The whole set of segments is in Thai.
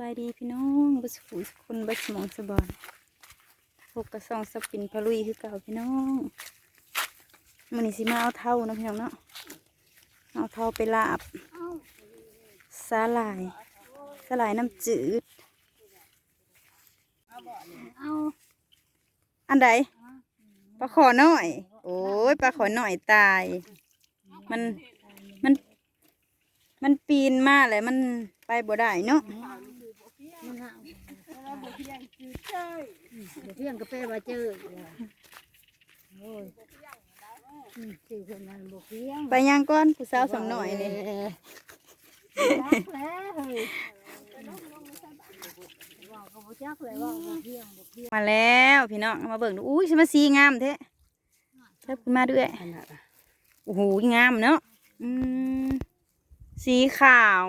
บายดีพี่น้องบัสขุสคนบัสมองสบายพบกับซองสปินพะลุยคือเก่าพี่น้องมันนี้สิมาเอาเท่านะพี่น้องเนาะเอาเท่าไปลาบสาหร่ายสาหร่ายน้ำจืดเอาอันใดปลาขอน้อย โอ้ยปลาขอน้อยตาย มันมัน มันปีนมาเลยมันไปบ่ได้เนาะ มันหาเดี๋ยวเพียงกาแฟมาเจอโอ้ยอืมสี่คนนั้นบกเพียงไปย่างก้อนผู้สาวสำหน่อยเลยจักแล้วเฮ้ยว่าก็บ่จักเลยว่าบกเพียงบกเพียงมาแล้วพี่น้องมาเบิ่งดูอุ้ยฉันมาสีงามแท้เชิญขึ้นมาด้วยโอ้โหงามเนาะอืมสีขาว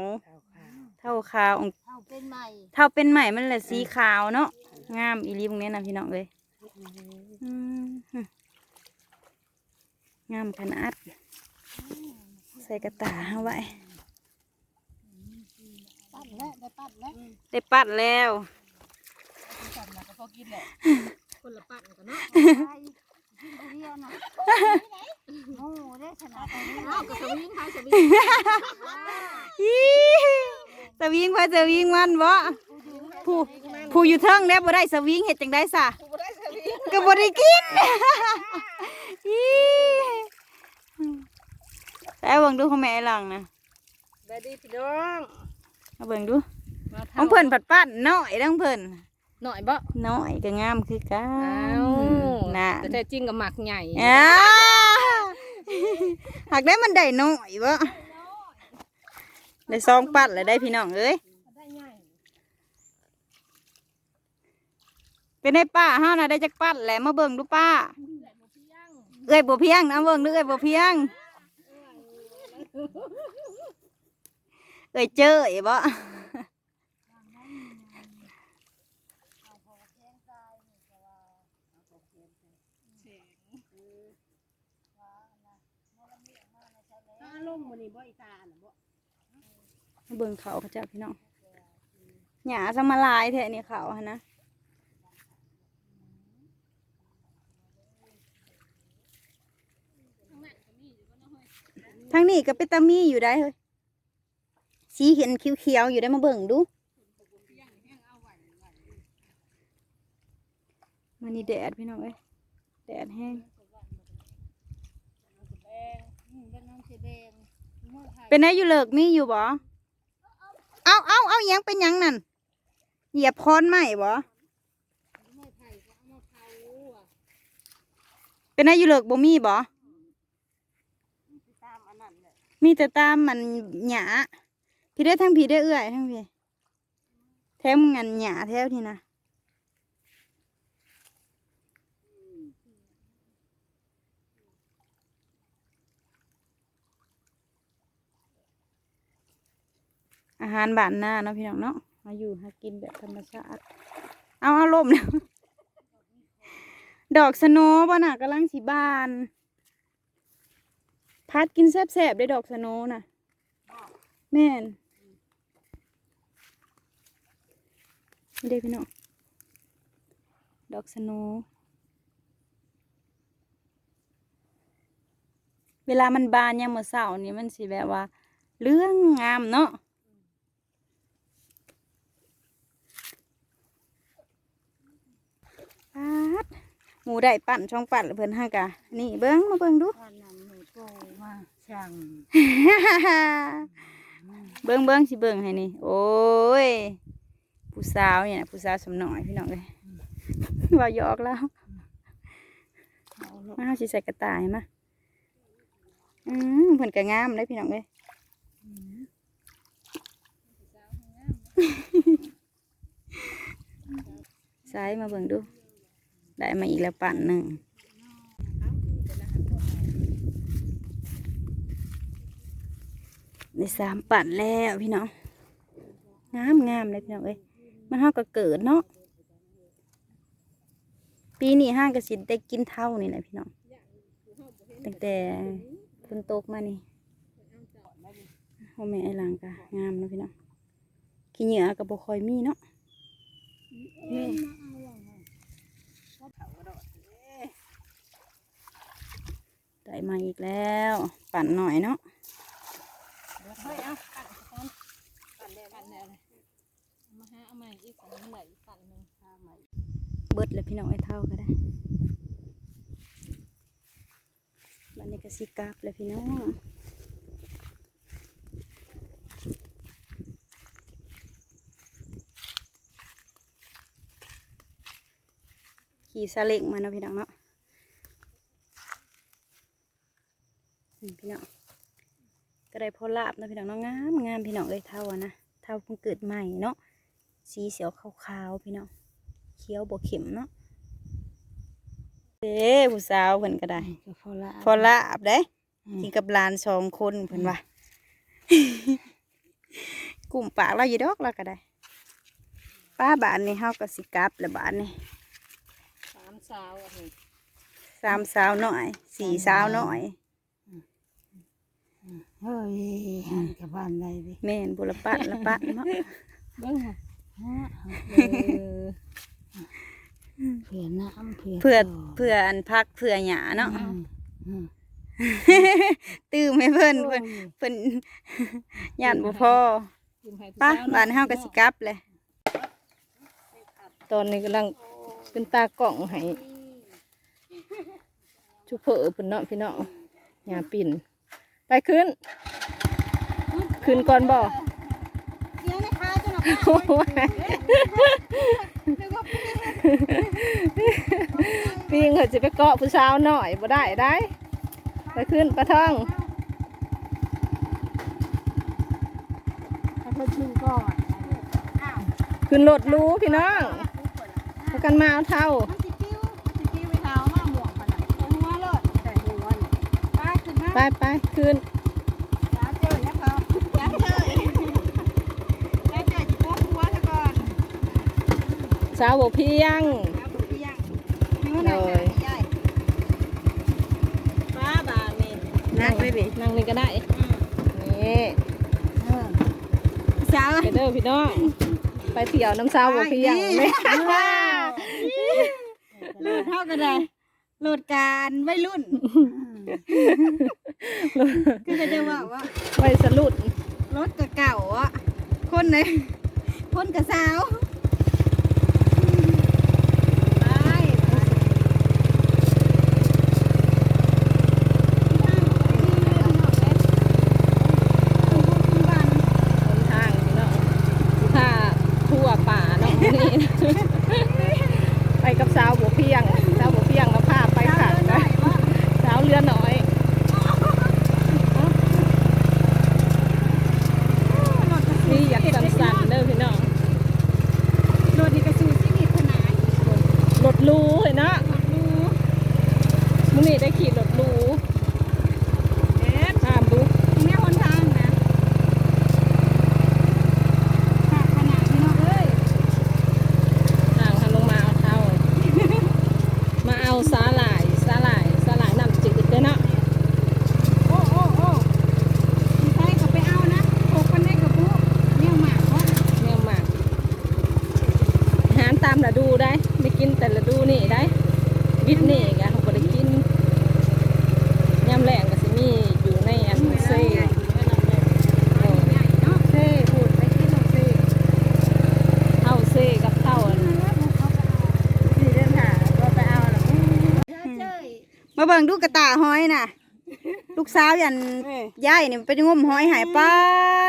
เท่าขาวองค์ เอาเป็นใหม่เท่าเป็นใหม่มันแหละสีขาวเนาะงามอีหลีพวกนี้นะพี่น้องเลยอืมงามขนาดใส่กระตาเอาไว้ปั้นแล้วได้ปั้นแล้วได้ปัดแล้วคนละปั้นกันเนาะไปกิน เรียนน่ะโอ้ได้ขนาดนี้เอากระสวิงใครสวิงอีสวิงไปสวิงมันบ่ผู้ผู้อยู่เทิงแล้วบ่ได้สวิงเฮ็ดจังได้ซะก็บ่ได้กินอีแต่เบิ่งดูของแม่หลังนะบายดีพี่น้องเอาเบิ่งดูของเพิ่นผัดปั้นน้อยดังเพิ่นหน่อยบ่น้อยก็งามคือกัอ้านว น่ะแต่แท้จริงกับหมักใหญ่อ้าหากได้มันได้น้อยบ่ได้ซองปั้นแล้วได้พี่น้องเอ้ยได้ใหญ่เป็นได้ป้าเฮาน่ะได้จักปั้นแหละมาเบิ่งดูป้า เอ้ยบ่เพียงนะเบิ่งดูเอ้ยบ่เพียง เอ้ยเจ้ยบ่ถ้าล งมื้อนี้บ่อีตาน่ะบ่เบิ่งเขาเขาเจ้าพี่น้องหญ้าสมาลายแท้นี่เขาหั่นะทางนี้ก็เป็นตามีอยู่ได้เฮ้ยสีเห็นเขียวๆอยู่ได้มาเบิ่งดูมันนี่แดดพี่น้องเอ้ยแดดแห้ง เป็นอไทยเป็นไงอยู่เลิกมีอยู่บ่เอาเอาเอายังเป็นยังนั่นเหยียบพรไหมบ่เมื่อไทยก็เอะเป็นไงอยู่เลิกบ่มีบ่ตามอันนั้นแหละมีแต่ตามมันหยาพี่ได้ทั้งพี่ได้เอื้อยทั้งพี่แถมงานหยาแถวนี่นะ อาหารบ้านหน้าเนาะพี่น้องเนาะมาอยู่หากินแบบธรรมชาติ เอาเอาลมแล้วดอกสโนว์บ่น่ะกำลังสีบาน พัดกินแซ่บๆได้ดอกสโนว์น่ะแม่นนี่เด้พี่น้องดอกสโนว์เวลามันบานยามมื้อเช้านี่มันสิแบบว่า เรื่องงามเนาะปัด หมูได้ปั่นช่องปั่นแล้วเพิ่นห้ากะนี่เบิ้งมาเบิ้งดูอันนั้นหนูโตมาช่างเบิ้งเบิ้งสิเบิ้งให้นี่ โอ้ย ผู้สาวเนี่ยนะผู้สาวสมน้อยพี่น้องเลยว่าหยอกแล้วเอาลูกมาเอาสิใส่กระต่ายมาอืมเพิ่นก็งามเลยพี่น้องเลยใส่มาเบิ่งดู ได้มาอีกแล้วปั่นหนึ่งได้สามปั่นแล้วพี่น้องงามงามเลยพี่น้องเอ้ยมันห้าก็เกิดเนาะปีนี้ห้างกระสินได้กินเท่านี่แหละพี่น้องตั้งแต่ฝนตกมานี่พ่อแม่ไอ้หลังก็งามเนะพี่น้องขี้เหงื่อก็บ่คอยมีเนาะ ได้มาอีกแล้ว ปั่นหน่อยเนาะเบิดเลยพี่น้องไอ้เท่าก็ได้บันนี้ก็สิกาบเลยพี่น้องขี่สลิงมาเนาะพี่น้องเนาะ พี่น้องก็ได้พอลาบเนาะพี่น้องเนาะงามงามพี่น้องเลยเท่าอะนะเท่าเพิ่งเกิดใหม่เนาะสีเสียวขาวๆพี่น้องเขียวบวเข็มเนาะเด้ผู้สาวเพิ่นก็ได้ก็พอละพอลาบเด้กินกับหลานสองคนเพิ่นว่ากลุ่มปากเราอยู่ดอกเราก็ได้ ป้าบานนี่เฮาก็สิกลับแล้วบานนี่สามสาวอะนี่สามสาวหน่อยสี่สาวหน่อย เฮ้ยหันกับบ้านใดดิแม่นบุรปะละปะเนาะเบิ้งค่ะฮะเออเผื่อน้ำเผื่อเพื่อต่เพื่ออันพักเพื่อหยาเนาะอืมอืมตื้มให้เพิ่นโอ้เพิ่ยนเพิ่นย่านบ่พอกินให้ผู้ไป้าสวบานเฮาก็สิกลับเลยตอนนี้กำลังเป็นตากล่องให้ชุบเผอเพิ่นเนาะพี่น้องหยาปิ่น ไปขึ้น ขึ้นก่อนบ่เดี๋ยวนะคะเจ้าหน้าโอ้ยปิงเขาจะไปเกาะผู้สาวหน่อยบ่ได้ได้ ไปขึ้นปะท่องถ้าเขาชื่อก่อน ขึ้นรถรู้พี่น้องพากันมาเอาเท่า ไปไปขึ้นอย่าเจอนะเขาอย่าเจออย่าเจอจิโป๊ะหัวซะก่อนสาวบ่เพียงเอาบุเพียงนี่ว่าหนังหนาใหญ่ป้าบานนี่นักเลยดินั่งนี่ก็ได้นี่เออสาวไปเด้อพี่น้องไปเที่ยวน้ำสาวบ่เพียงนี่รุ่นเท่ากันเลยโหลดการไม่รุ่น คือจะได้ว่าว่าไปสลุดรถกับเก่าอะคนไหนคนกับสาวไป หนทางพี่น้องสิพาทั่วป่าเนาะมื้อนี้ ไปกับสาวบ่เพียง สาวบ่เพียงมาพาไปขังนะสาวเรือน้อย นี่อยากสั่นๆเด้อพี่น้อง รถนี่กระสูชีวิตขนาด รถหรูเลยเนาะ รู้ มื้อนี้ได้ขี่รถหรู เอ๊ะ ตามดู แม่หนทางนะขาดขนาดพี่น้องเอ้ย ทางทางลงมาเอาเท่า มาเอาสาหร่ายสาหร่ายสาหร่ายน้ำจืดเด้อเนาะ โอ้โอ้โอ้มีใครเขาไปเอานะโกกันได้กับปุ๊เนี่ยหมากวะ แมวหมากอาหารตามฤดูได้ ไม่กินแต่ฤดูนี่ได้ วิทย์นี่กะเขาก็ได้กินยำแรงก็สิมีอยู่ในอันเซ่เออ ใหญ่เนาะเท่พูดไปที่ลงเท่ เท่าเซ่กับเท่าอัน สี่เดือนหาก็ไปเอาแล้ว มาเบิ่งดูกระตาห้อยน่ะ ลูกสาวยันยายนี่ไปงมห้อยหายป้า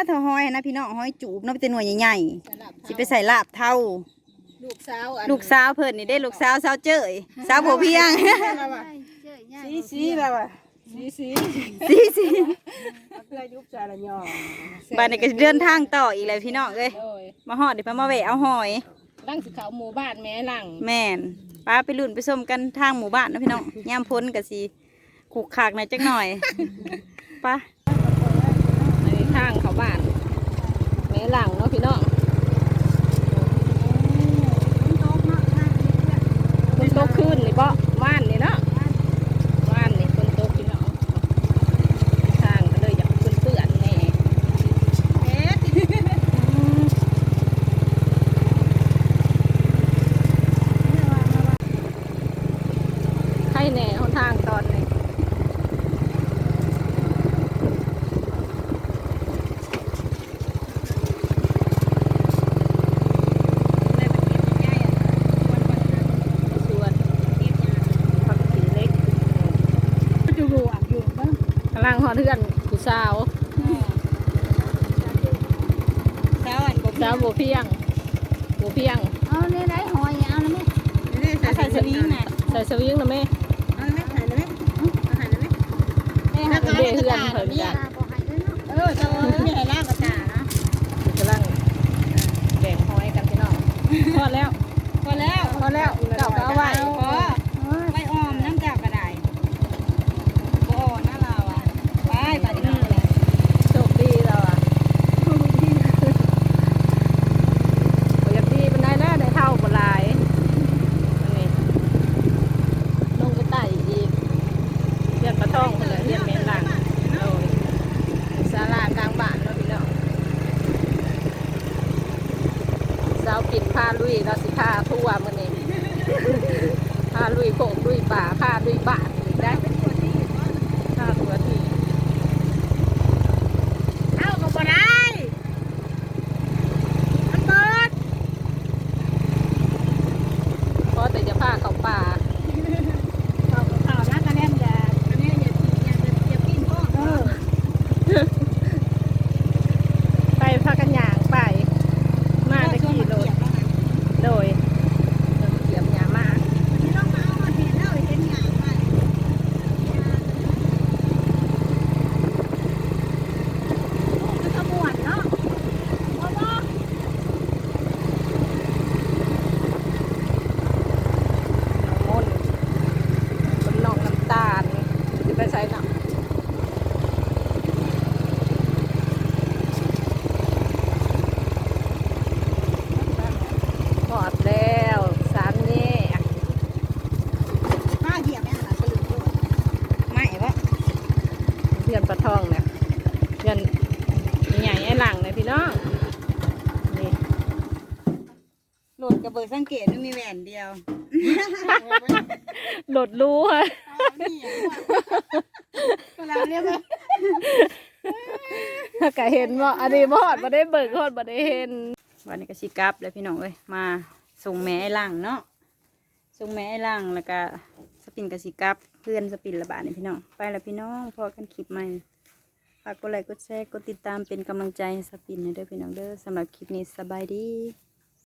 เท่าห้อยนะพี่น้องห้อยจูบเนาะไปแต่หน่วยใหญ่ๆสิไปใส่ลาบเท่า ลูกสาวอันลูกสาวเพิ่นนี่ได้ลูกสาวสาวเจ้ยสาวบ่เพียงสีสีแล้วอะสีสีสีสีเพื่อยุบใจละย่อบ้านนี้ก็เดินทางต่ออีกแล้วพี่น้องเอ้ยโดยมาฮอดเดี๋ยวพามาแวะเอาหอยร่างสิเขาหมู่บ้านแม่หลังแม่น ป้าไปลุ่นไปส้มกันทางหมู่บ้านเนาะพี่น้องยามพ้นก็สิขูกขากหน่อยจักหน่อยไป้าในทางเขาบ้านแม่หลังเนาะพี่น้องคนโตขึ้นนี่บ่ว่านนี่เนาะว่านนี่คนโตพี่น้องทางก็เลยอยากเปื้อนๆแน่ เอ๊ะ ท เพื่อนผู้สาว สาวอัน บ่สาวโบเพียงโบเพียง เอาเนี่ยได้หอยเอาแล้วไหมเอาใส่สวิงน่ะใส่สวิงนะแม่เอาไหมถ่ายได้ไหมเอาถ่ายได้ไหมเอ้ยเด็กเพื่อนเพิ่นเนี่กัยนตาบ่ให้ด้วยเนาะเออจะไม่ให้ล่างกระตานะกำลังแบ่งหอยกันพี่น้องพอแล้วพอแล้วพอแล้วเจ้าก็เอาไว้ เบิดสังเกตมันมีแหวนเดียวโหลดรู้ค่ะเวลาเรียกว่าถ้ากะเห็นว่าอันนี้บอดมาได้เบิกฮอดมาได้เห็นวันนี้ก็สิกลับแล้วพี่น้องเอ้ยมาส่งแม่ไอ้หลังเนาะส่งแม่ไอ้หลังแล้วก็สปินก็สิกลับเพื่อนสปินระบาดนี่พี่น้องไปแล้วพี่น้องพอกันคลิปใหม่ฝากกดไลค์กดแชร์กดติดตามเป็นกำลังใจให้สปินให้เด้อพี่น้องเด้อสำหรับคลิปนี้สบายดี